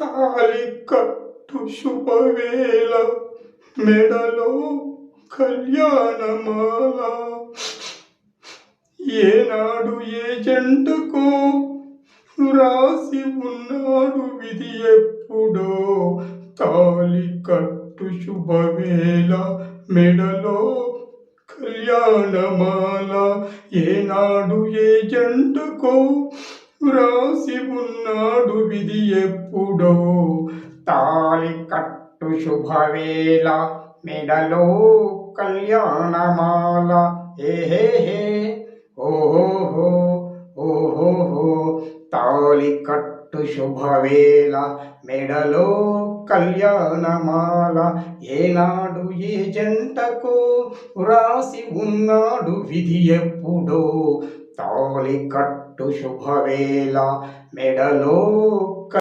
తాలి కట్టు శుభవేళ మెడలో కళ్యాణమాల. ఏనాడు ఏ జంటకో రాసి ఉన్నాడు విధి ఎప్పుడో. తాలి కట్టు శుభవేళ మెడలో కళ్యాణమాల. ఏనాడు ఏ జంటకో రాసి ఉన్నాడు విధి ఎప్పుడో. తాలి కట్టు శుభవేళ మెడలో కళ్యాణమాల. ఏహే ఓహో ఓహో తాలి కట్టు శుభవేళ మెడలో కళ్యాణమాల. ఏనాడు ఏ జంటకు రాసి ఉన్నాడు విధి ఎప్పుడో. తాలి కట్టు శుభవేళ మెడలో